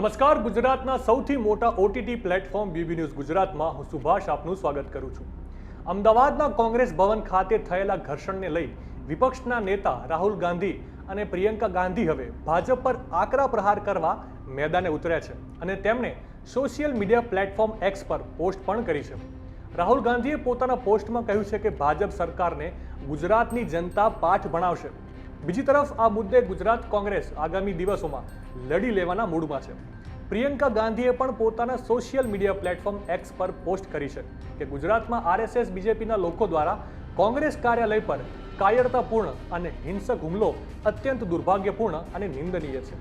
નમસ્કાર, ગુજરાતના સૌથી મોટા ઓટીટી પ્લેટફોર્મ બીબી ન્યૂઝ ગુજરાતમાં હું સુભાષ આપનું સ્વાગત કરું છું. અમદાવાદના કોંગ્રેસ ભવન ખાતે થયેલા ઘર્ષણને લઈ વિપક્ષના નેતા રાહુલ ગાંધી અને પ્રિયંકા ગાંધી હવે ભાજપ પર આકરા પ્રહાર કરવા મેદાને ઉતર્યા છે અને તેમણે સોશિયલ મીડિયા પ્લેટફોર્મ એક્સ પર પોસ્ટ પણ કરી છે. રાહુલ ગાંધીએ પોતાના પોસ્ટમાં કહ્યું છે કે ભાજપ સરકારને ગુજરાતની જનતા પાઠ ભણાવશે. બીજી તરફ આ મુદ્દે ગુજરાત કોંગ્રેસ આગામી દિવસોમાં લડી લેવાના મૂડમાં છે. પ્રિયંકા ગાંધીએ પણ પોતાના સોશિયલ મીડિયા પ્લેટફોર્મ એક્સ પર પોસ્ટ કરી છે કે ગુજરાતમાં આરએસએસ, બીજેપીના લોકો દ્વારા કોંગ્રેસ કાર્યાલય પર કાયરતાપૂર્ણ અને હિંસક હુમલો અત્યંત દુર્ભાગ્યપૂર્ણ અને નિંદનીય છે.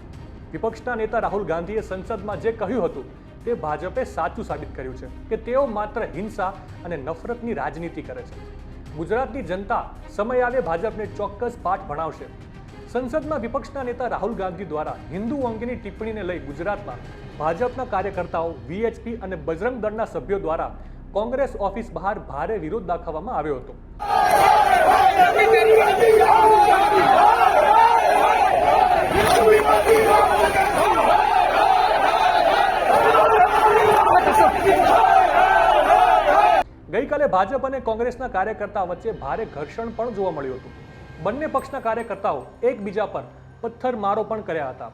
વિપક્ષના નેતા રાહુલ ગાંધીએ સંસદમાં જે કહ્યું હતું તે ભાજપે સાચું સાબિત કર્યું છે કે તેઓ માત્ર હિંસા અને નફરતની રાજનીતિ કરે છે. ગુજરાતની જનતા સમય આવે ભાજપને ચોક્કસ પાઠ ભણાવશે. સંસદમાં વિપક્ષના નેતા રાહુલ ગાંધી દ્વારા હિન્દુ અંગેની ટિપ્પણીને લઈ ગુજરાતમાં ભાજપના કાર્યકર્તાઓ વીએચપી અને બજરંગ દળના સભ્યો દ્વારા કોંગ્રેસ ઓફિસ બહાર ભારે વિરોધ દાખવવામાં આવ્યો હતો. ગઈકાલે ભાજપ અને કોંગ્રેસના કાર્યકર્તા વચ્ચે ભારે ઘર્ષણ પણ જોવા મળ્યું હતું. બંને પક્ષના કાર્યકર્તાઓ એકબીજા પર પથ્થરમારો પણ કર્યા હતા.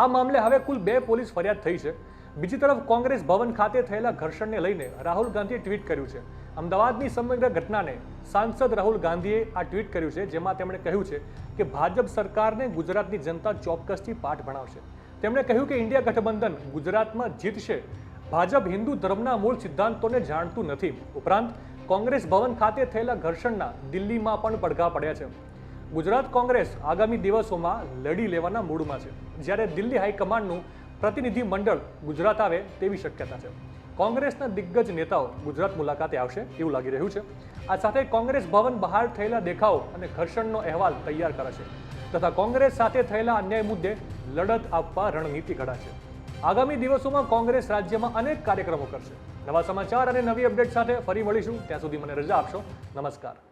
આ મામલે હવે કુલ બે પોલીસ ફરિયાદ થઈ છે. બીજી તરફ કોંગ્રેસ ભવન ખાતે થયેલા ઘર્ષણને લઈને રાહુલ ગાંધીએ ટ્વીટ કર્યું છે. અમદાવાદની સમગ્ર ઘટનાને સાંસદ રાહુલ ગાંધીએ આ ટ્વીટ કર્યું છે, જેમાં તેમણે કહ્યું છે કે ભાજપ સરકારને ગુજરાતની જનતા ચોક્કસથી પાઠ ભણાવશે. તેમણે કહ્યું કે ઇન્ડિયા ગઠબંધન ગુજરાતમાં જીતશે ભાજપ હિન્દુ ધર્મના મૂળ સિદ્ધાંતોને જાણતું નથી. ઉપરાંત, કોંગ્રેસ ભવન ખાતે થયેલા ઘર્ષણના દિલ્હીમાં પણ પડઘા પડ્યા છે. ગુજરાત કોંગ્રેસ આગામી દિવસોમાં લડી લેવાના મૂડમાં છે. જ્યારે દિલ્હી હાઈકમાન્ડનું પ્રતિનિધિ મંડળ ગુજરાત આવે તેવી શક્યતા છે. કોંગ્રેસના દિગ્ગજ નેતાઓ ગુજરાત મુલાકાતે આવશે એવું લાગી રહ્યું છે. આ સાથે કોંગ્રેસ ભવન બહાર થયેલા દેખાવો અને ઘર્ષણનો અહેવાલ તૈયાર કરાશે. તથા કોંગ્રેસ સાથે થયેલા અન્યાય મુદ્દે લડત આપવા રણનીતિ ઘડાશે. આગામી દિવસોમાં કોંગ્રેસ રાજ્યમાં અનેક કાર્યક્રમો કરશે. નવા સમાચાર અને નવી અપડેટ સાથે ફરી મળીશું. ત્યાં સુધી મને રજા આપશો. નમસ્કાર.